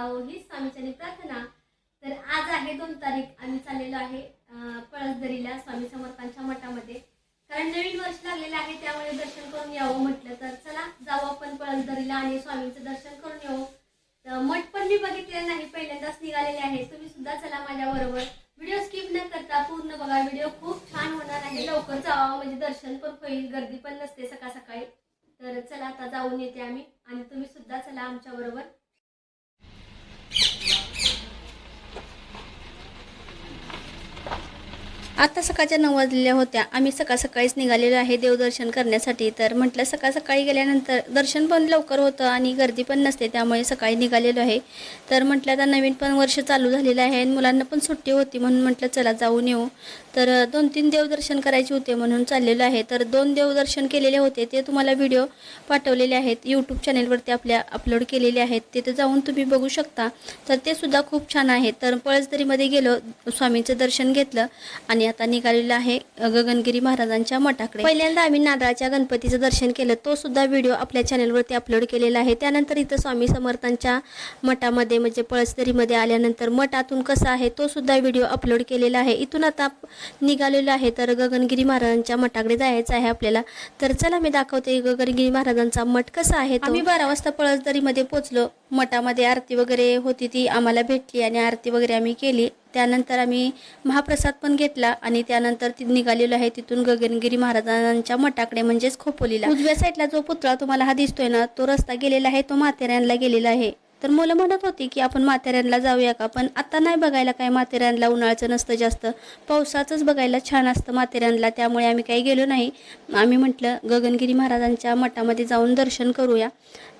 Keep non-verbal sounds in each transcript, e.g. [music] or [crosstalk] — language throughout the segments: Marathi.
जगावं ही स्वामीचरणी प्रार्थना. तर आज आहे दोन तारीख आम्ही चाललेलो आहे पळसदरीला स्वामी समर्थांच्या मठामध्ये. कारण नवीन वर्ष लागलेलं आहे त्यामुळे दर्शन करून यावं म्हटलं तर चला जाऊ आपण पळसदरीला आणि स्वामींचं दर्शन करून येऊ. हो। मठ पण मी बघितलेलं नाही पहिल्यांदाच निघालेले आहे. तुम्ही सुद्धा चला माझ्याबरोबर. व्हिडिओ स्किप न करता पूर्ण बघा व्हिडिओ खूप छान होणार आहे. लवकर जावा म्हणजे दर्शन पण होईल गर्दी पण नसते सकाळ सकाळी. तर चला आता जाऊन येते आम्ही. आणि तुम्ही सुद्धा चला आमच्या बरोबर आता सकाळच्या नऊ वाजलेल्या होत्या. आम्ही सकाळ सकाळीच निघालेलो आहे देवदर्शन करण्यासाठी. तर म्हटलं सकाळ सकाळी गेल्यानंतर दर्शन पण लवकर होतं आणि गर्दी पण नसते त्यामुळे सकाळी निघालेलो आहे. तर म्हटलं आता नवीन पण वर्ष चालू झालेलं आहे आणि मुलांना पण सुट्टी होती म्हणून म्हटलं चला जाऊन येऊ. तर दोन तीन देवदर्शन करायचे होते म्हणून चाललेलो आहे. तर दोन देवदर्शन केलेले होते ते तुम्हाला व्हिडिओ पाठवलेले आहेत. यूट्यूब चॅनेलवरती आपल्या अपलोड केलेले आहेत. तिथे जाऊन तुम्ही बघू शकता. तर ते सुद्धा खूप छान आहे. तर पळसदरीमध्ये गेलो स्वामींचं दर्शन घेतलं आणि आता निघालेलं आहे गगनगिरी महाराजांच्या मठाकडे. पहिल्यांदा आम्ही नारळाच्या गणपतीचं दर्शन केलं तो सुद्धा व्हिडिओ आपल्या चॅनलवरती अपलोड केलेला आहे. त्यानंतर इथं स्वामी समर्थांच्या मठामध्ये म्हणजे पळसदरीमध्ये आल्यानंतर मठातून कसा आहे तो सुद्धा व्हिडिओ अपलोड केलेला आहे. इथून आता निघालेलो आहे तर गगनगिरी महाराजांच्या मठाकडे जायचं आहे आपल्याला. तर चला मी दाखवते गगनगिरी महाराजांचा मठ कसा आहे आम्ही बारा वाजता पळसदरीमध्ये पोचलो. मठामध्ये आरती वगैरे होती ती आम्हाला भेटली आणि आरती वगैरे आम्ही केली. त्यानंतर आम्ही महाप्रसाद पण घेतला आणि त्यानंतर ती निघालेलो आहे तिथून गगनगिरी महाराजांच्या मठाकडे म्हणजेच खोपोलीला. उजव्या साईडला जो पुतळा तुम्हाला हा दिसतोय ना तो रस्ता गेलेला आहे तो माथेऱ्यांना गेलेला आहे. तर मुलं म्हणत होती की आपण माथेऱ्यांना जाऊया का? पण आता नाही बघायला काय माथेऱ्यांना उन्हाळ्याचं नसतं जास्त. पावसाचंच बघायला छान असतं माथेऱ्यांना त्यामुळे आम्ही काही गेलो नाही. आम्ही म्हटलं गगनगिरी महाराजांच्या मठामध्ये जाऊन दर्शन करूया.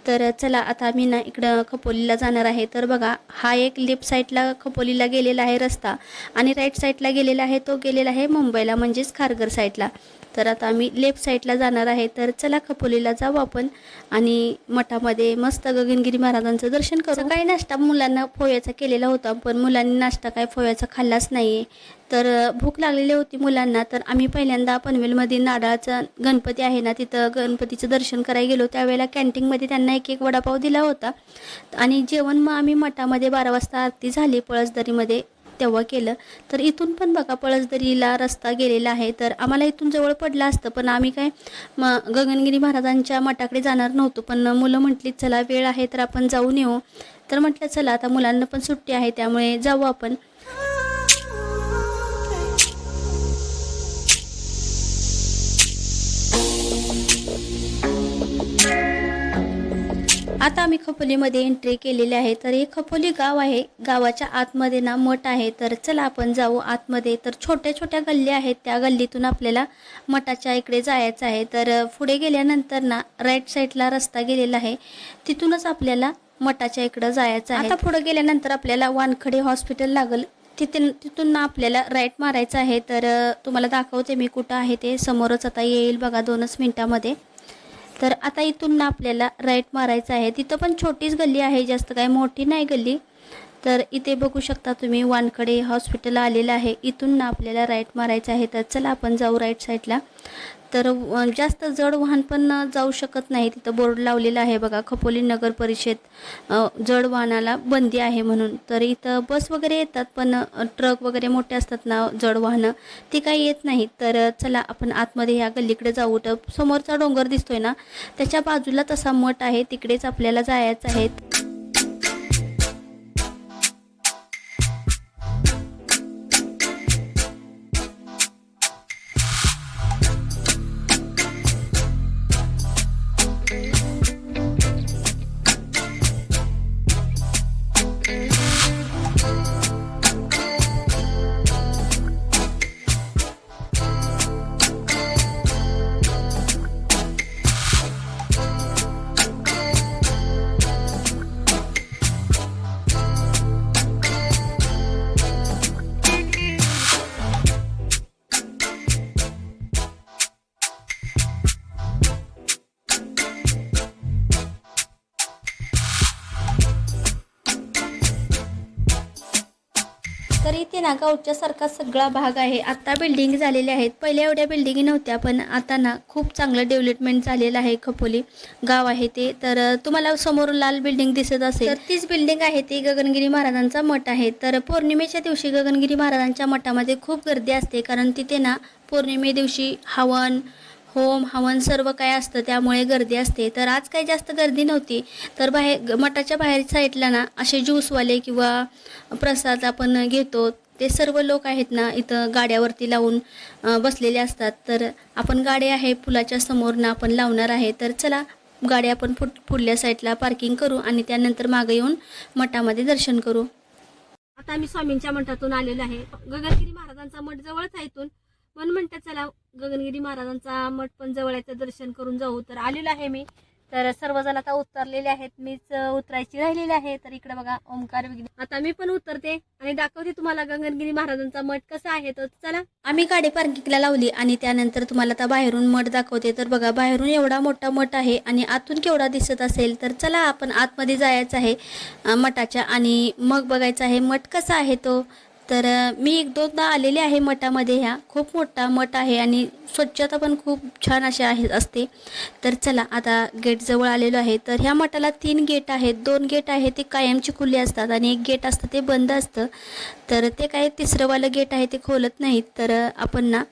तर चला आता मी ना इकडं खपोलीला जाणार आहे. तर बघा हा एक लेफ्ट साईडला खपोलीला गेलेला आहे रस्ता आणि राईट साईडला गेलेला आहे तो गेलेला आहे मुंबईला म्हणजेच खारघर साईडला. तर आता आम्ही लेफ्ट साईडला जाणार आहे. तर चला खपोलीला जाऊ आपण आणि मठामध्ये मस्त गगनगिरी महाराजांचं दर्शन करू. काही नाश्ता मुलांना पोह्याचा केलेला होता पण मुलांनी नाश्ता काय पोह्याचा खाल्लाच नाही तर भूक लागलेली होती मुलांना तर आम्ही पहिल्यांदा पनवेलमध्ये नारळाचा गणपती आहे ना तिथं गणपतीचं दर्शन करायला गेलो. त्यावेळेला कॅन्टीनमध्ये त्यांना एक एक वडापाव दिला होता. आणि जेवण मग आम्ही मठामध्ये बारा वाजता आरती झाली पळसदरीमध्ये तेव्हा केलं. तर इथून पण बघा पळसदरीला रस्ता गेलेला आहे. तर आम्हाला इथून जवळ पडलं असतं पण आम्ही काय म गगनगिरी महाराजांच्या मठाकडे जाणार नव्हतो. पण मुलं म्हटली चला वेळ आहे तर आपण जाऊन येऊ. तर म्हटलं चला आता मुलांना पण सुट्टी आहे त्यामुळे जाऊ आपण. आता आम्ही खपोलीमध्ये एंट्री केलेली आहे. तर हे खपोली गाव आहे. गावाच्या आतमध्ये ना मठ आहे. तर चला आपण जाऊ आतमध्ये. तर छोट्या छोट्या गल्ली आहेत. त्या गल्लीतून आपल्याला मठाच्या इकडे जायचं आहे. तर पुढे गेल्यानंतर ना राईट साईडला रस्ता गेलेला आहे. तिथूनच आपल्याला मठाच्या इकडं जायचं आहे. आता पुढे गेल्यानंतर आपल्याला वानखडे हॉस्पिटल लागल. तिथे तिथून ना आपल्याला राईट मारायचं आहे. तर तुम्हाला दाखवते मी कुठं आहे ते. समोरच आता येईल बघा दोनच मिनटामध्ये. तर आता इथून ना आपल्याला राईट मारायचं आहे. तिथं पण छोटीच गल्ली आहे जास्त काय मोठी नाही गल्ली. तर इथे बघू शकता तुम्ही वानकडे हॉस्पिटल आलेलं आहे. इथून ना आपल्याला राईट मारायचं आहे. तर चला आपण जाऊ राईट साईडला तर जास्त जड वाहन पण जाऊ शकत नाही. तिथं बोर्ड लावलेला आहे बघा खपोली नगर परिषद जड वाहनाला बंदी आहे म्हणून. तर इथं बस वगैरे येतात पण ट्रक वगैरे मोठे असतात ना जड वाहनं ती काही येत नाहीत तर चला आपण आतमध्ये ह्या गल्लीकडे जाऊ. तर समोरचा डोंगर दिसतोय ना त्याच्या बाजूला तसा मठ आहे तिकडेच आपल्याला जायचं आहे. तर इथे ना गावच्यासारखा सगळा भाग आहे. आता बिल्डिंग झालेल्या आहेत. पहिल्या एवढ्या बिल्डिंगी नव्हत्या पण आता ना खूप चांगलं डेव्हलपमेंट झालेलं आहे खपोली गाव आहे ते. तर तुम्हाला समोर लाल बिल्डिंग दिसत असेल. तर तीच बिल्डिंग आहे ती गगनगिरी महाराजांचा मठ आहे. तर पौर्णिमेच्या दिवशी गगनगिरी महाराजांच्या मठामध्ये खूप गर्दी असते. कारण तिथे ना पौर्णिमे दिवशी हवन होम हवन सर्व काय असतं त्यामुळे गर्दी असते. तर आज काही जास्त गर्दी नव्हती. तर बाहेर मठाच्या बाहेर साईडला ना असे ज्यूसवाले किंवा प्रसाद आपण घेतो. ते सर्व लोक आहेत ना इथं गाड्यावरती लावून बसलेले असतात. तर आपण गाडी आहे पुलाच्या समोर ना आपण लावणार आहे. तर चला गाडी आपण फुट पुढल्या साईडला पार्किंग करू आणि त्यानंतर मागे येऊन मठामध्ये दर्शन करू. आता आम्ही स्वामींच्या मठातून आलेलो आहे. गगनगिरी महाराजांचा मठ जवळच आहे इथून. म्हणून म्हणतात चला गगनगिरी महाराजांचा मठ पण जवळ आहे दर्शन करून जाऊ. तर आलेलो आहे मी. तर सर्वजण आता उतरलेले आहेत. मीच उतरायची राहिलेली आहे. तर इकडे बघा ओंकार वगैरे. आता मी पण उतरते आणि दाखवते तुम्हाला गगनगिरी महाराजांचा मठ कसा आहे. तो चला. आम्ही गाडी पार्किंगला लावली आणि त्यानंतर तुम्हाला आता बाहेरून मठ दाखवते. तर बघा बाहेरून एवढा मोठा मठ आहे आणि आतून केवढा दिसत असेल तर चला आपण आतमध्ये जायचं आहे मठाच्या. आणि मग बघायचं आहे मठ कसा आहे तो? तर मी एक दोनदा आलेले आहे मठामध्ये ह्या. खूप मोठा मठ आहे आणि स्वच्छता पण खूप छान अशी आहे असते. तर चला आता गेटजवळ आलेलो आहे. तर ह्या मठाला तीन गेट आहेत. दोन गेट आहे ते कायमची खुले असतात आणि एक गेट असतं ते बंद असतं. तर ते काय तिसरंवालं गेट आहे ते खोलत नाहीत. तर आपण ना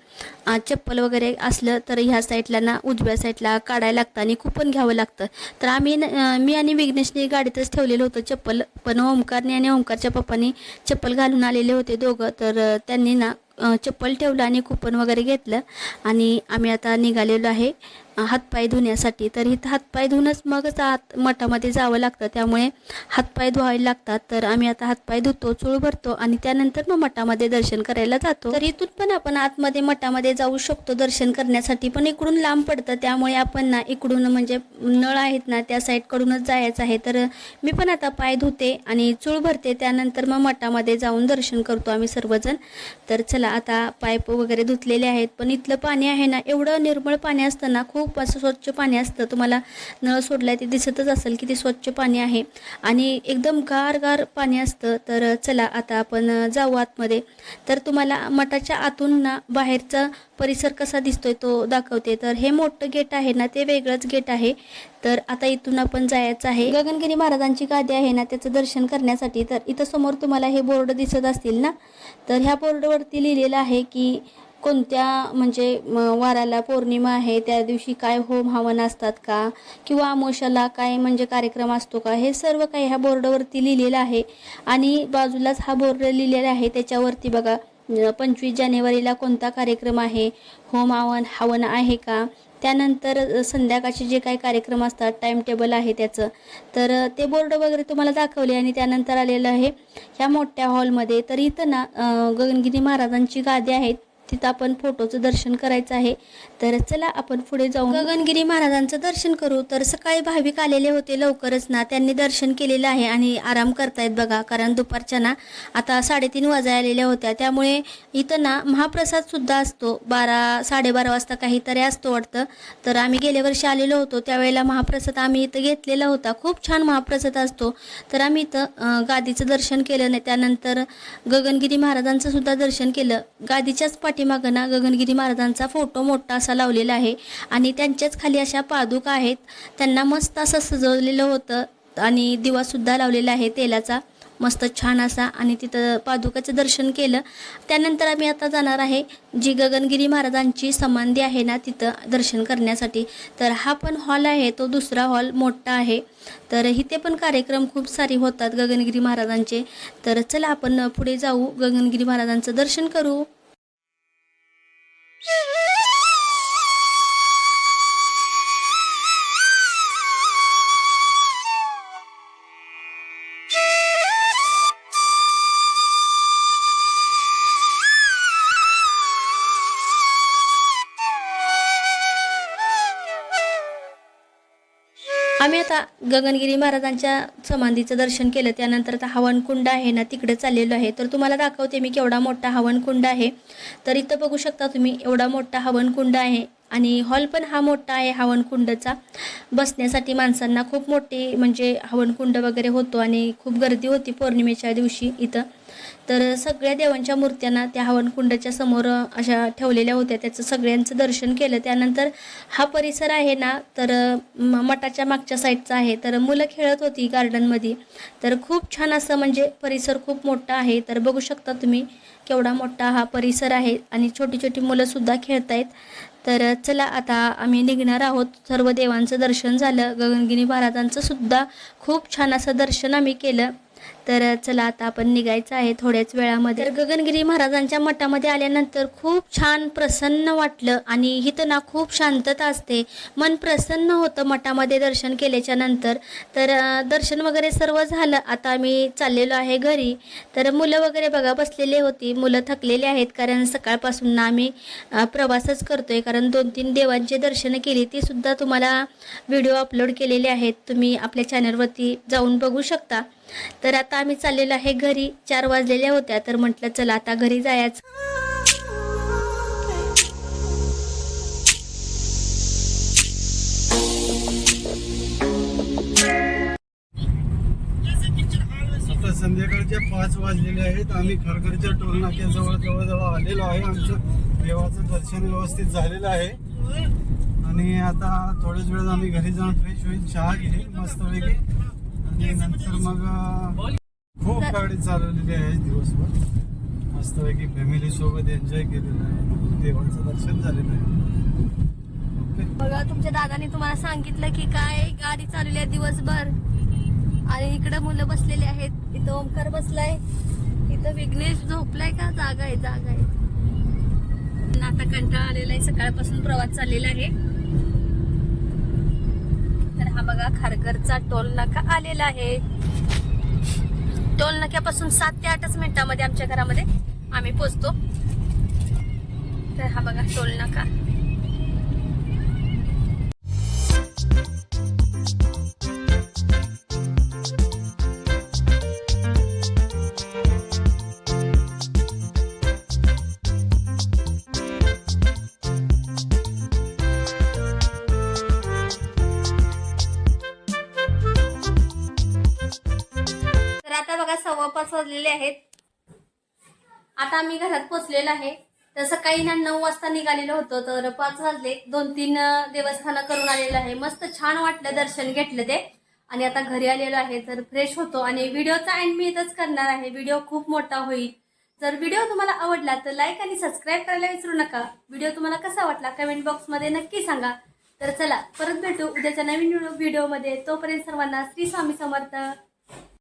चप्पल वगैरे असलं तर ह्या साईडला ना उजव्या साईडला काढायला लागतं आणि कुपन घ्यावं लागतं. तर आम्ही न- मी आणि विघ्नेशने गाडीतच ठेवलेलं होतं चप्पल पण ओमकारने आणि ओमकारच्या पप्पांनी चप्पल घालून आलेले होते दोघं. तर त्यांनी ना चप्पल ठेवलं आणि कुपन वगैरे घेतलं आणि आम्ही आता निघालेलो आहे. हातपाय धुण्यासाठी. तर इथं हातपाय धुवूनच मगच आत मठामध्ये जावं लागतं. त्यामुळे हातपाय धुवायला लागतात. तर आम्ही आता हातपाय धुतो चूळ भरतो आणि त्यानंतर मग मठामध्ये दर्शन करायला जातो. तर इथून पण आपण आतमध्ये मठामध्ये जाऊ शकतो दर्शन करण्यासाठी. पण इकडून लांब पडतं. त्यामुळे आपण ना इकडून म्हणजे नळ आहेत ना त्या साईडकडूनच जायचं आहे. तर मी पण आता पाय धुते आणि चूळ भरते. त्यानंतर मग मठामध्ये जाऊन दर्शन करतो आम्ही सर्वजण. तर चला आता पाईप वगैरे धुतलेले आहेत. पण इथलं पाणी आहे ना एवढं निर्मळ पाणी असताना खूप खूप असं स्वच्छ पाणी असतं. तुम्हाला नळ सोडलाय ते दिसतच असेल की ते स्वच्छ पाणी आहे. आणि एकदम गार गार पाणी असतं. तर चला आता आपण जाऊ आतमध्ये. तर तुम्हाला मठाच्या आतून ना बाहेरचा परिसर कसा दिसतोय तो दाखवते. तर हे मोठं गेट आहे ना ते वेगळंच गेट आहे. तर आता इथून आपण जायचं आहे. गगनगिरी महाराजांची गादी आहे ना त्याचं दर्शन करण्यासाठी. तर इथं समोर तुम्हाला हे बोर्ड दिसत असतील ना? तर ह्या बोर्डवरती लिहिलेलं आहे की कोणत्या म्हणजे वाराला पौर्णिमा आहे त्या दिवशी काय होम हवन असतात का? किंवा अमोशाला काय म्हणजे कार्यक्रम असतो का? हे सर्व काही ह्या बोर्डवरती लिहिलेलं आहे. आणि बाजूलाच हा बोर्ड लिहिलेला आहे. त्याच्यावरती बघा पंचवीस जानेवारीला कोणता कार्यक्रम आहे? होम हवन हवन आहे का? त्यानंतर संध्याकाळचे जे काही कार्यक्रम असतात टाईम टेबल आहे त्याचं. तर ते बोर्ड वगैरे तुम्हाला दाखवले आणि त्यानंतर आलेलं आहे. ह्या मोठ्या हॉलमध्ये तर इथं ना गगनगिरी महाराजांची गादी आहेत. तिथं आपण फोटोचं दर्शन करायचं आहे. तर चला आपण पुढे जाऊन गगनगिरी महाराजांचं दर्शन करू. तर सकाळी भाविक आलेले होते लवकरच ना. त्यांनी दर्शन केलेलं आहे आणि आराम करतायत बघा. कारण दुपारच्या ना आता साडेतीन वाजा आलेल्या होत्या. त्यामुळे इथं ना महाप्रसाद सुद्धा असतो. बारा साडेबारा वाजता काहीतरी असतो वाटतं. तर आम्ही गेल्या वर्षी आलेलो होतो. त्यावेळेला महाप्रसाद आम्ही इथं घेतलेला होता. खूप छान महाप्रसाद असतो. तर आम्ही इथं गादीचं दर्शन केलं नाही. त्यानंतर गगनगिरी महाराजांचं सुद्धा दर्शन केलं. गादीच्याच पाठी पाठीमागं ना गगनगिरी महाराजांचा फोटो मोठा असा लावलेला आहे. आणि त्यांच्याच खाली अशा पादुका आहेत. त्यांना मस्त असं सजवलेलं होतं. आणि दिवासुद्धा लावलेला आहे तेलाचा. मस्त छान असा. आणि तिथं पादुकाचं दर्शन केलं. त्यानंतर आम्ही आता जाणार आहे. जी गगनगिरी महाराजांची समाधी आहे ना तिथं दर्शन करण्यासाठी. तर हा पण हॉल आहे. तो दुसरा हॉल मोठा आहे. तर इथे पण कार्यक्रम खूप सारे होतात गगनगिरी महाराजांचे. तर चला आपण पुढे जाऊ. गगनगिरी महाराजांचं दर्शन करू. Yeah. [laughs] आम्ही आता गगनगिरी महाराजांच्या समाधीचं दर्शन केलं त्यानंतर आता हवनकुंड आहे ना तिकडे चाललेलो आहे. तर तुम्हाला दाखवते मी केवढा मोठा हवनकुंड आहे. तर इथं बघू शकता तुम्ही एवढा मोठा हवनकुंड आहे. आणि हॉल पण हा मोठा आहे हवनकुंडचा. बसण्यासाठी माणसांना खूप मोठे म्हणजे हवनकुंड वगैरे होतो आणि खूप गर्दी होती पौर्णिमेच्या दिवशी इथं. तर सगळ्या देवांच्या मूर्त्यांना त्या हवनकुंडाच्या समोर अशा ठेवलेल्या होत्या. त्याचं सगळ्यांचं दर्शन केलं. त्यानंतर हा परिसर आहे ना तर म- मठाच्या मागच्या साईडचा आहे. तर मुलं खेळत होती गार्डनमध्ये. तर खूप छान असं म्हणजे परिसर खूप मोठा आहे. तर बघू शकता तुम्ही केवढा मोठा हा परिसर आहे. आणि छोटी छोटी मुलंसुद्धा खेळत आहेत तर चला आता आम्ही निघणार आहोत. सर्व देवांचं दर्शन झालं. गगनगिनी महाराजांचं सुद्धा खूप छान असं दर्शन आम्ही केलं. तर चला आता आपण निघायचं आहे थोड्याच वेळामध्ये. तर गगनगिरी महाराजांच्या मठामध्ये आल्यानंतर खूप छान प्रसन्न वाटलं आणि इथं ना खूप शांतता असते. मन प्रसन्न होतं मठामध्ये दर्शन केल्याच्यानंतर. तर दर्शन वगैरे सर्व झालं. आता आम्ही चाललेलो आहे घरी. तर मुलं वगैरे बघा बसलेले होती. मुलं थकलेले आहेत कारण सकाळपासून ना आम्ही प्रवासच करतोय. कारण दोन तीन देवांचे दर्शनं केली ती सुद्धा तुम्हाला व्हिडिओ अपलोड केलेले आहेत. तुम्ही आपल्या चॅनलवरती जाऊन बघू शकता. तर आता आता आम्ही चाललेलो आहे घरी. चार वाजलेल्या होत्या तर म्हटलं चला आता घरी जायचं. आता संध्याकाळच्या पाच वाजलेले आहेत. आम्ही खरखरच्या टोल नाक्याजवळ जवळ जवळ आलेलो आहे. आमचं देवाचं दर्शन व्यवस्थित झालेलं आहे. आणि आता थोड्याच वेळात आम्ही घरी जाऊन फ्रेश होईल चहा घेईल मस्तपैकी आणि नंतर मग गाडी चालवलेली आहे दिवसभर. मस्तपैकी फॅमिली सोबत एन्जॉय केलेलं आहे. देवांचं दर्शन झालेलं आहे. बघा तुमच्या दादाने तुम्हाला सांगितलं की काय गाडी चालवली आहे दिवसभर. आणि इकडे मुलं बसलेली आहेत. इथं ओमकार बसलाय. इथं विघ्नेश झोपलाय का? जागा आहे जागा आहे. आता कंटाळा आलेला आहे. सकाळपासून प्रवास चाललेला आहे. तर हा बघा खारघरचा टोल नाका आलेला आहे. टोल नाक्यापासून सात ते आठच मिनिटामध्ये आमच्या घरामध्ये आम्ही पोचतो. तर हा बघा टोल नाका. पोचलेलो आहे. तर सकाळी ना नऊ वाजता निघालेलं होतं. तर पाच वाजले. दोन तीन देवस्थानं करून आलेलं आहे. मस्त छान वाटलं दर्शन घेतलं ते. आणि आता घरी आलेलो आहे. तर फ्रेश होतो. आणि व्हिडिओचा एंड मी इथंच करणार आहे. व्हिडिओ खूप मोठा होईल. जर व्हिडिओ तुम्हाला आवडला तर लाईक आणि सबस्क्राईब करायला विसरू नका. व्हिडिओ तुम्हाला कसा वाटला कमेंट बॉक्समध्ये नक्की सांगा. तर चला परत भेटू उद्याच्या नवीन व्हिडिओमध्ये तोपर्यंत सर्वांना श्री स्वामी समर्थ.